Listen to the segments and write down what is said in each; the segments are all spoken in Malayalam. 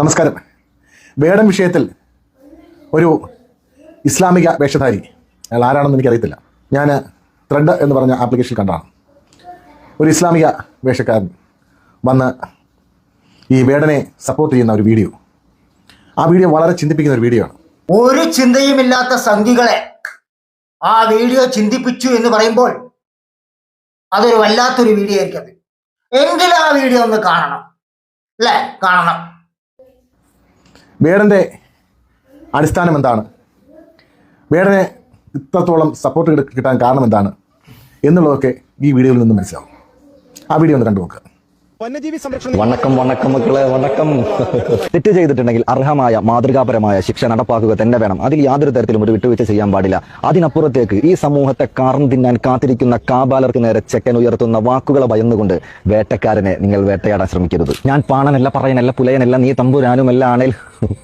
നമസ്കാരം. വേടം വിഷയത്തിൽ ഒരു ഇസ്ലാമിക വേഷധാരി അയാൾ ആരാണെന്ന് എനിക്കറിയത്തില്ല. ഞാൻ ത്രെഡ് എന്ന് പറഞ്ഞ ആപ്ലിക്കേഷൻ കണ്ടാണ് ഒരു ഇസ്ലാമിക വേഷക്കാരൻ വന്ന് ഈ വേടനെ സപ്പോർട്ട് ചെയ്യുന്ന ഒരു വീഡിയോ ആ വീഡിയോ വളരെ ചിന്തിപ്പിക്കുന്ന ഒരു വീഡിയോ ആണ്. ഒരു ചിന്തയുമില്ലാത്ത സംഖികളെ ആ വീഡിയോ ചിന്തിപ്പിച്ചു എന്ന് പറയുമ്പോൾ അതൊരു വല്ലാത്തൊരു വീഡിയോ ആയിരിക്കും എങ്കിലും ആ വീഡിയോ ഒന്ന് കാണണം. അല്ലേ? കാണണം. വേടന്റെ അടിസ്ഥാനം എന്താണ്? വേടനെ ഇത്രത്തോളം സപ്പോർട്ട് കിട്ടാൻ കാരണം എന്താണ്? എന്നുള്ളതൊക്കെ ഈ വീഡിയോയിൽ നിന്ന് മനസ്സിലാവും. ആ വീഡിയോ ഒന്ന് കണ്ടു നോക്കുക വന്യജീവി സംരക്ഷണം വണക്കം വണക്കം മക്കളെ വണക്കം. തെറ്റ് ചെയ്തിട്ടുണ്ടെങ്കിൽ അർഹമായ മാതൃകാപരമായ ശിക്ഷ നടപ്പാക്കുക തന്നെ വേണം. അതിൽ യാതൊരു തരത്തിലും ഒരു വിട്ടുവീഴ്ച ചെയ്യാൻ പാടില്ല. അതിനപ്പുറത്തേക്ക് ഈ സമൂഹത്തെ കാർന്നു തിന്നാൻ കാത്തിരിക്കുന്ന കാബാലർക്ക് നേരെ ചെക്കൻ ഉയർത്തുന്ന വാക്കുകളെ ഭയന്നുകൊണ്ട് വേട്ടക്കാരനെ നിങ്ങൾ വേട്ടയാടാൻ ശ്രമിക്കരുത്. ഞാൻ പാണനല്ല പറയനല്ല പുലയനല്ല നീ തമ്പുരാനുമല്ല ആണേൽ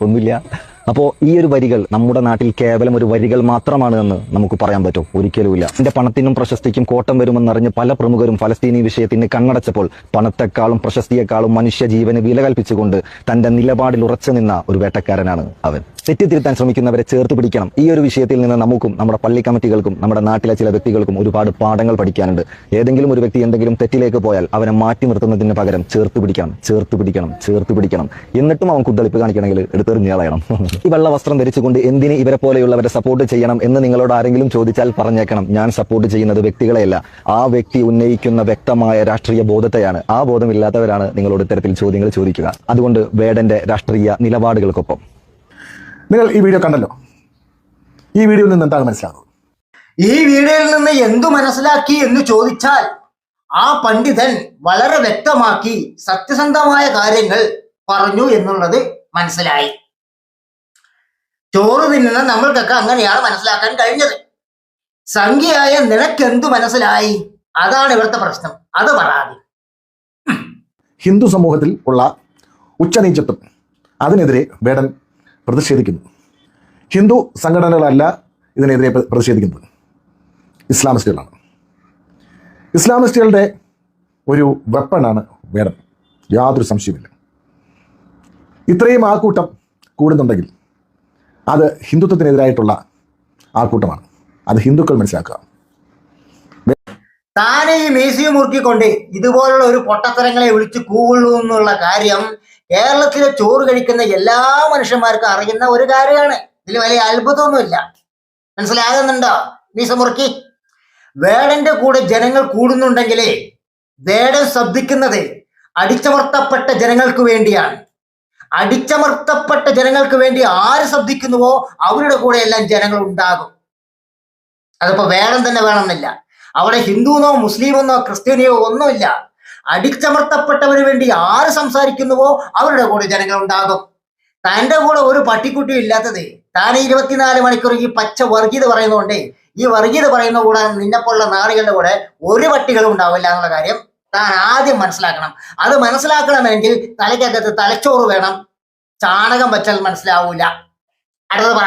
ഒന്നുമില്ല. അപ്പോൾ ഈ ഒരു വരികൾ നമ്മുടെ നാട്ടിൽ കേവലം ഒരു വരികൾ മാത്രമാണ് എന്ന് നമുക്ക് പറയാൻ പറ്റും. ഒരിക്കലുമില്ല. എന്റെ പണത്തിനും പ്രശസ്തിക്കും കോട്ടം വരുമെന്നറിഞ്ഞ് പല പ്രമുഖരും ഫലസ്തീനി വിഷയത്തിന് കണ്ണടച്ചപ്പോൾ പണത്തെക്കാളും പ്രശസ്തിയെക്കാളും മനുഷ്യ ജീവന് വില കൽപ്പിച്ചുകൊണ്ട് തന്റെ നിലപാടിൽ ഉറച്ചു നിന്ന ഒരു വേട്ടക്കാരനാണ് അവൻ. തെറ്റിത്തിരുത്താൻ ശ്രമിക്കുന്നവരെ ചേർത്ത് പിടിക്കണം. ഈ ഒരു വിഷയത്തിൽ നിന്ന് നമുക്കും നമ്മുടെ പള്ളി കമ്മിറ്റികൾക്കും നമ്മുടെ നാട്ടിലെ ചില വ്യക്തികൾക്കും ഒരുപാട് പാഠങ്ങൾ പഠിക്കാനുണ്ട്. ഏതെങ്കിലും ഒരു വ്യക്തി എന്തെങ്കിലും തെറ്റിലേക്ക് പോയാൽ അവനെ മാറ്റി നിർത്തുന്നതിന് പകരം ചേർത്ത് പിടിക്കണം ചേർത്ത് പിടിക്കണം ചേർത്ത് പിടിക്കണം. എന്നിട്ടും അവൻ കുത്തളിപ്പ് കാണിക്കണമെങ്കിൽ എടുത്തെറിഞ്ഞ് കളയണം ഈ വെള്ള വസ്ത്രം ധരിച്ചുകൊണ്ട് എന്തിന് ഇവരെ പോലെയുള്ളവരെ സപ്പോർട്ട് ചെയ്യണം എന്ന് നിങ്ങളോട് ആരെങ്കിലും ചോദിച്ചാൽ പറഞ്ഞേക്കണം. ഞാൻ സപ്പോർട്ട് ചെയ്യുന്നത് വ്യക്തികളെയല്ല. ആ വ്യക്തി ഉന്നയിക്കുന്ന വ്യക്തമായ രാഷ്ട്രീയ ബോധത്തെയാണ്. ആ ബോധമില്ലാത്തവരാണ് നിങ്ങളോട് ഇത്തരത്തിൽ ചോദ്യങ്ങൾ ചോദിക്കുക. അതുകൊണ്ട് വേടന്റെ രാഷ്ട്രീയ നിലപാടുകൾക്കൊപ്പം. നിങ്ങൾ ഈ വീഡിയോ കണ്ടല്ലോ. ഈ വീഡിയോയിൽ നിന്ന് എന്താണ് മനസ്സിലാകുന്നത്? ഈ വീഡിയോയിൽ നിന്ന് എന്തു മനസ്സിലാക്കി എന്ന് ചോദിച്ചാൽ ആ പണ്ഡിതൻ വളരെ വ്യക്തമാക്കി സത്യസന്ധമായ കാര്യങ്ങൾ പറഞ്ഞു എന്നുള്ളത് മനസ്സിലായി. ചോറ് തിന്നുന്ന നമ്മൾക്കൊക്കെ അങ്ങനെയാണ് മനസ്സിലാക്കാൻ കഴിഞ്ഞത്. സംഖ്യയായ നിനക്ക് എന്തു മനസ്സിലായി? അതാണ് ഇവിടുത്തെ പ്രശ്നം. അത് പറയാതെ. ഹിന്ദു സമൂഹത്തിൽ ഉള്ള ഉച്ചനീചത്വം. അതിനെതിരെ വേടൻ പ്രതിഷേധിക്കുന്നു. ഹിന്ദു സംഘടനകളല്ല ഇതിനെതിരെ പ്ര- പ്രതിഷേധിക്കുന്നത്. ഇസ്ലാമിസ്റ്റുകളാണ്. ഇസ്ലാമിസ്റ്റുകളുടെ ഒരു വെപ്പണാണ് വേടൻ യാതൊരു സംശയമില്ല ഇത്രയും ആൾക്കൂട്ടം കൂടുന്നുണ്ടെങ്കിൽ അത് ഹിന്ദുത്വത്തിനെതിരായിട്ടുള്ള ആൾക്കൂട്ടമാണ്. അത് ഹിന്ദുക്കൾ മനസ്സിലാക്കുക. താനെ ഈ മീശയും മുറുക്കിക്കൊണ്ട് ഇതുപോലുള്ള ഒരു പൊട്ടത്തരങ്ങളെ വിളിച്ച് കൂവുള്ളൂ എന്നുള്ള കാര്യം കേരളത്തിലെ ചോറ് കഴിക്കുന്ന എല്ലാ മനുഷ്യന്മാർക്കും അറിയുന്ന ഒരു കാര്യമാണ്. ഇതിൽ വലിയ അത്ഭുതമൊന്നുമില്ല. മനസ്സിലാകുന്നുണ്ടോ? മീസ മുറുക്കി. വേടന്റെ കൂടെ ജനങ്ങൾ കൂടുന്നുണ്ടെങ്കിലേ വേടൻ ശബ്ദിക്കുന്നത് അടിച്ചമർത്തപ്പെട്ട ജനങ്ങൾക്ക് വേണ്ടിയാണ്. അടിച്ചമർത്തപ്പെട്ട ജനങ്ങൾക്ക് വേണ്ടി ആര് ശബ്ദിക്കുന്നുവോ അവരുടെ കൂടെ എല്ലാം ജനങ്ങൾ ഉണ്ടാകും. അതിപ്പോ വേടം തന്നെ വേണമെന്നില്ല. അവിടെ ഹിന്ദുവെന്നോ മുസ്ലിമെന്നോ ക്രിസ്ത്യാനിയോ ഒന്നുമില്ല. അടിച്ചമർത്തപ്പെട്ടവന് വേണ്ടി ആര് സംസാരിക്കുന്നുവോ അവരുടെ കൂടെ ജനങ്ങൾ ഉണ്ടാകും തന്റെ കൂടെ ഒരു പട്ടിക്കുട്ടിയും ഇല്ലാത്തത്. താൻ ഇരുപത്തിനാല് മണിക്കൂർ ഈ പച്ച വർഗീയത പറയുന്നതുകൊണ്ട് ഈ വർഗീയത പറയുന്ന കൂടെ നിന്നെപ്പോലുള്ള നാടുകളുടെ കൂടെ ഒരു പട്ടികളും ഉണ്ടാവില്ല എന്നുള്ള കാര്യം താൻ ആദ്യം മനസ്സിലാക്കണം. അത് മനസ്സിലാക്കണമെങ്കിൽ തലയ്ക്കകത്ത് തലച്ചോറ് വേണം. ചാണകം വെച്ചാൽ മനസ്സിലാവൂല. അടുത്തത് പറ.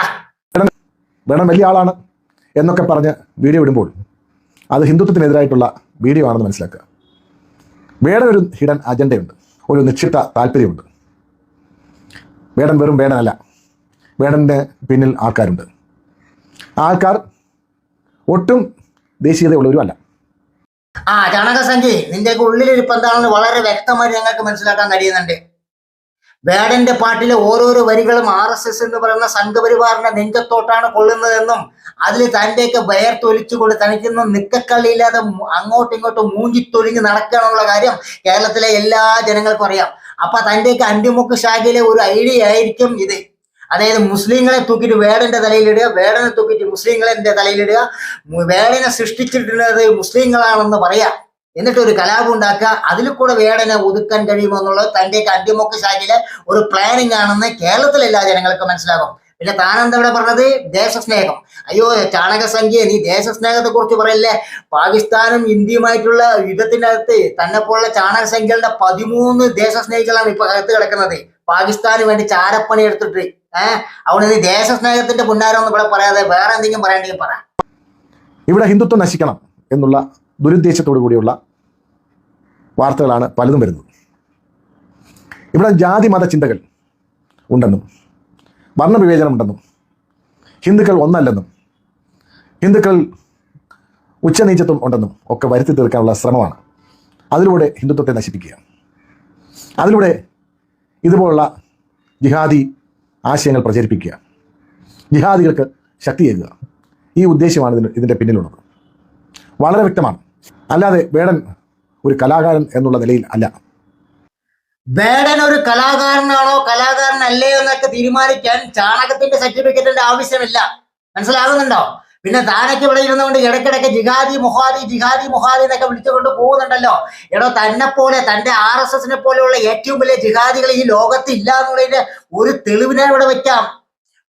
വേണം വലിയ ആളാണ് എന്നൊക്കെ പറഞ്ഞ് വീഡിയോ ഇടുമ്പോൾ അത് ഹിന്ദുത്വത്തിനെതിരായിട്ടുള്ള വീഡിയോ ആണെന്ന് മനസ്സിലാക്കുക. വേടൻ ഒരു ഹിഡൻ അജണ്ടയുണ്ട്. ഒരു നിക്ഷിപ്ത താല്പര്യമുണ്ട്. വേടൻ വെറും വേടനല്ല. വേടന്റെ പിന്നിൽ ആൾക്കാരുണ്ട്. ആൾക്കാർ ഒട്ടും ദേശീയതയുള്ളവരുമല്ല. ആ ചാണകസഞ്ചി നിന്റെ ഉള്ളിലിരിപ്പ് എന്താണെന്ന് വളരെ വ്യക്തമായി ഞങ്ങൾക്ക് മനസ്സിലാക്കാൻ കഴിയുന്നുണ്ട്. വേടന്റെ പാട്ടിലെ ഓരോരോ വരികളും ആർ എസ് എസ് എന്ന് പറയുന്ന സംഘപരിവാറിന്റെ നെഞ്ചത്തോട്ടാണ് കൊള്ളുന്നതെന്നും അതിൽ തന്റെയൊക്കെ വയർത്തൊലിച്ചുകൊണ്ട് തനിക്കൊന്നും നിക്കക്കള്ളിയില്ലാതെ അങ്ങോട്ടും ഇങ്ങോട്ടും മൂഞ്ചിത്തൊലിഞ്ഞ് നടക്കാനുള്ള കാര്യം കേരളത്തിലെ എല്ലാ ജനങ്ങൾക്കും അറിയാം. അപ്പൊ തന്റെയൊക്കെ അന്റിമുക്ക് ശാഖയിലെ ഒരു ഐഡിയ ആയിരിക്കും ഇത്. അതായത് മുസ്ലിങ്ങളെ തൂക്കിയിട്ട് വേടന്റെ തലയിലിടുക വേടനെ തൂക്കിയിട്ട് മുസ്ലിങ്ങളെ തലയിലിടുക വേടനെ സൃഷ്ടിച്ചിട്ടുള്ളത് മുസ്ലിങ്ങളാണെന്ന് പറയാം. എന്നിട്ട് ഒരു കലാപം ഉണ്ടാക്കുക. അതിൽ കൂടെ വേടനെ ഒതുക്കാൻ കഴിയുമോ എന്നുള്ളത് തന്റെ അന്തിമൊക്കെ ശാഖയിലെ ഒരു പ്ലാനിങ് ആണെന്ന് കേരളത്തിലെ എല്ലാ ജനങ്ങൾക്കും മനസ്സിലാകും. പിന്നെ താനെന്താ ഇവിടെ പറഞ്ഞത്? ദേശസ്നേഹം. അയ്യോ ചാണകസംഖ്യ നീ ദേശസ്നേഹത്തെ കുറിച്ച് പറയല്ലേ? പാകിസ്ഥാനും ഇന്ത്യയുമായിട്ടുള്ള യുദ്ധത്തിനകത്ത് തന്നെ പോലുള്ള ചാണകസംഖ്യകളുടെ പതിമൂന്ന് ദേശസ്നേഹികളാണ് ഇപ്പൊ അകത്ത് കിടക്കുന്നത്. പാകിസ്ഥാന് വേണ്ടി ചാരപ്പണി എടുത്തിട്ട് ഏഹ് അവിടെ നീ ദേശസ്നേഹത്തിന്റെ പുന്നാരമൊന്നും ഇവിടെ പറയാതെ വേറെ എന്തെങ്കിലും പറയണ്ടെങ്കിൽ പറ. ഇവിടെ ഹിന്ദുത്വം നശിക്കണം എന്നുള്ള ദുരുദ്ദേശത്തോടു കൂടിയുള്ള വാർത്തകളാണ് പലതും വരുന്നത്. ഇവിടെ ജാതി മത ചിന്തകൾ ഉണ്ടെന്നും വർണവിവേചനം ഉണ്ടെന്നും ഹിന്ദുക്കൾ ഒന്നല്ലെന്നും ഹിന്ദുക്കൾ ഉച്ചനീചത്വം ഉണ്ടെന്നും ഒക്കെ വരുത്തി തീർക്കാനുള്ള ശ്രമമാണ്. അതിലൂടെ ഹിന്ദുത്വത്തെ നശിപ്പിക്കുക അതിലൂടെ ഇതുപോലുള്ള ജിഹാദി ആശയങ്ങൾ പ്രചരിപ്പിക്കുക ജിഹാദികൾക്ക് ശക്തിയേകുക. ഈ ഉദ്ദേശമാണ് ഇതിന് ഇതിന്റെ പിന്നിലുള്ളത്. വളരെ വ്യക്തമാണ്. അല്ലാതെ വേടൻ ഒരു കലാകാരൻ എന്നുള്ള നിലയിൽ അല്ല. വേടൻ ഒരു കലാകാരനാണോ കലാകാരനല്ലേ എന്നൊക്കെ തീരുമാനിക്കാൻ ചാണകത്തിന്റെ സർട്ടിഫിക്കറ്റിന്റെ ആവശ്യമില്ല. മനസ്സിലാകുന്നുണ്ടോ? പിന്നെ താനൊക്കെ ഇവിടെ ഇരുന്നുകൊണ്ട് ഇടയ്ക്കിടയ്ക്ക് ജിഹാദി മുഹാദി ജിഹാദി മുഹാദി എന്നൊക്കെ വിളിച്ചുകൊണ്ട് പോകുന്നുണ്ടല്ലോ. എടോ തന്നെ പോലെ തന്റെ ആർ എസ് എസിനെ പോലെയുള്ള ഏറ്റവും വലിയ ജിഹാദികൾ ഈ ലോകത്ത് ഇല്ല എന്നുള്ളതിന്റെ ഒരു തെളിവിനെ ഇവിടെ വെക്കാം.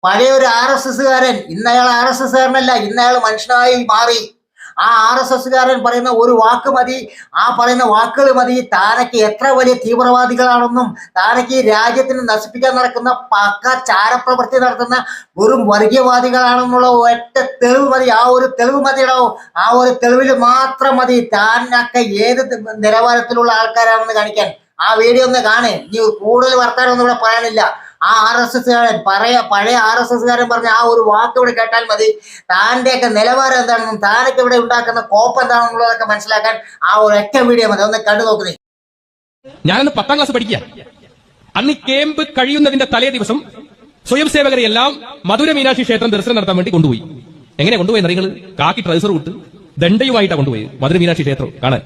പഴയ ഒരു ആർ എസ് എസ്സുകാരൻ ഇന്നയാൾ ആർ എസ് എസ്സുകാരനല്ല ഇന്നയാൾ മനുഷ്യനായി മാറി. ആ ആർ എസ് എസ്സുകാരൻ പറയുന്ന ഒരു വാക്ക് മതി ആ പറയുന്ന വാക്കുകൾ മതി. താരയ്ക്ക് എത്ര വലിയ തീവ്രവാദികളാണെന്നും താരയ്ക്ക് രാജ്യത്തിന് നശിപ്പിക്കാൻ നടക്കുന്ന പക്ക ചാരപ്രവൃത്തി നടത്തുന്ന വെറും വർഗീയവാദികളാണെന്നുള്ള ഒറ്റ തെളിവ് മതി. ആ ഒരു തെളിവ് മതിയിടോ ആ ഒരു തെളിവിൽ മാത്രം മതി. താനൊക്കെ ഏത് നിലവാരത്തിലുള്ള ആൾക്കാരാണെന്ന് കാണിക്കാൻ. ആ വീഡിയോ ഒന്ന് കാണേ. ഇനി കൂടുതൽ വർത്താനൊന്നും ഇവിടെ പറയാനില്ല. ആ ആർ എസ് എസ്സുകാരൻ പറയ പഴയ ആർ എസ് എസ്സുകാരൻ പറഞ്ഞ ആ ഒരു വാക്ക് ഇവിടെ കേട്ടാൽ മതി. താന്റെയൊക്കെ നിലവാരം എന്താണെന്നും താനൊക്കെ ഇവിടെ ഉണ്ടാക്കുന്ന കോപ്പ് എന്താണെന്നുള്ളതൊക്കെ മനസ്സിലാക്കാൻ ആ ഒരു ഒറ്റ വീഡിയോ മതി. ഒന്ന് കണ്ടു നോക്കുന്നേ ഞാനന്ന് പത്താം ക്ലാസ് പഠിക്കുക. അന്ന് കേമ്പ് കഴിയുന്നതിന്റെ തലേ ദിവസം സ്വയം സേവകരെ എല്ലാം മധുര മീനാക്ഷി ക്ഷേത്രം ദർശനം നടത്താൻ വേണ്ടി കൊണ്ടുപോയി. എങ്ങനെ കൊണ്ടുപോയി നിങ്ങൾ കാക്കി ട്രൗസർ വിട്ട് ദണ്ഡയുമായിട്ടാണ് കൊണ്ടുപോയി. മധുര മീനാക്ഷി ക്ഷേത്രം. കാണാൻ.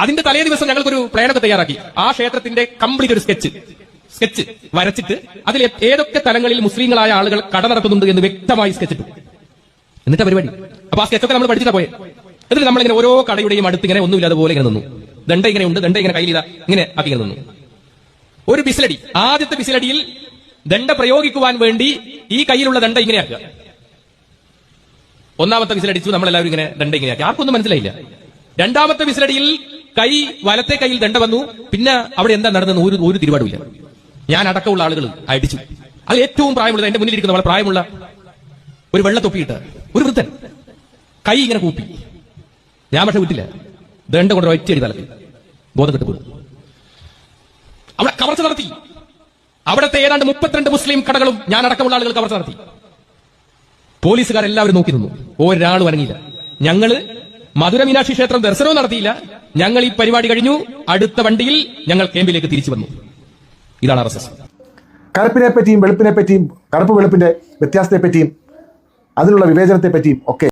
അതിന്റെ തലേ ദിവസം ഞങ്ങൾക്കൊരു പ്ലാനൊക്കെ തയ്യാറാക്കി. ആ ക്ഷേത്രത്തിന്റെ കംപ്ലീറ്റ് ഒരു സ്കെച്ച്. സ്കെച്ച് വരച്ചിട്ട് അതിൽ ഏതൊക്കെ തലങ്ങളിൽ മുസ്ലിങ്ങളായ ആളുകൾ കട നടത്തുന്നുണ്ട് എന്ന് വ്യക്തമായി സ്കെച്ചിട്ടു എന്നിട്ട് പരിപാടി. അപ്പൊ ആ സ്കെച്ചൊക്കെ നമ്മൾ പഠിച്ചിട്ട് പോയെ. എന്നിട്ട് നമ്മളിങ്ങനെ ഓരോ കടയുടെയും അടുത്ത് ഇങ്ങനെ ഒന്നുമില്ലാതെ പോലെ ഇങ്ങനെ നിന്നു. ദണ്ട ഇങ്ങനെ ഉണ്ട് ദണ്ട ഇങ്ങനെ കയ്യിലിതാ ഇങ്ങനെ ആക്കി നിന്നു. ഒരു ബിസിലടി ആദ്യത്തെ ബിസിലടിയിൽ ദണ്ഡ പ്രയോഗിക്കുവാൻ വേണ്ടി ഈ കയ്യിലുള്ള ദണ്ട ഇങ്ങനെയാക്കുക ഒന്നാമത്തെ വിസിലടിച്ചു നമ്മളെല്ലാവരും ഇങ്ങനെ ദണ്ട ഇങ്ങനെയാക്കി ആർക്കൊന്നും മനസ്സിലായില്ല. രണ്ടാമത്തെ വിസിലടിയിൽ കൈ വലത്തെ കയ്യിൽ ദണ്ട വന്നു. പിന്നെ അവിടെ എന്താ നടന്നെന്ന് ഒരു ഒരു തിരുപാടുമില്ല ഞാൻ അടക്കമുള്ള ആളുകൾ അടിച്ചു. അത് ഏറ്റവും പ്രായമുള്ളത് എന്റെ മുന്നിലിരിക്കുന്ന വളരെ പ്രായമുള്ള ഒരു വെള്ള തൊപ്പിയിട്ട് ഒരു വൃദ്ധൻ. കൈ ഇങ്ങനെ കൂപ്പി. ഞാൻ പക്ഷെ വിട്ടില്ല. ദണ്ട കൊണ്ട് ഒറ്റയടി തലത്തിൽ ബോധം കെട്ടുപോയി അവിടെ കവർച്ച നടത്തി. അവിടുത്തെ ഏതാണ്ട് മുപ്പത്തിരണ്ട് മുസ്ലിം കടകളും ഞാൻ അടക്കമുള്ള ആളുകൾ കവർച്ച നടത്തി. പോലീസുകാരെല്ലാവരും നോക്കി നിന്നു. ഒരാളും അനങ്ങിയില്ല. ഞങ്ങൾ മധുര മീനാക്ഷി ക്ഷേത്രം ദർശനവും നടത്തിയില്ല. ഞങ്ങൾ ഈ പരിപാടി കഴിഞ്ഞു. അടുത്ത വണ്ടിയിൽ ഞങ്ങൾ ക്യാമ്പിലേക്ക് തിരിച്ചു വന്നു. ഇതാണ് ആർ എസ് എസ്. കറുപ്പിനെ പറ്റിയും വെളുപ്പിനെ പറ്റിയും കറുപ്പ് വെളുപ്പിന്റെ വ്യത്യാസത്തെ പറ്റിയും അതിനുള്ള വിവേചനത്തെ പറ്റിയും ഒക്കെ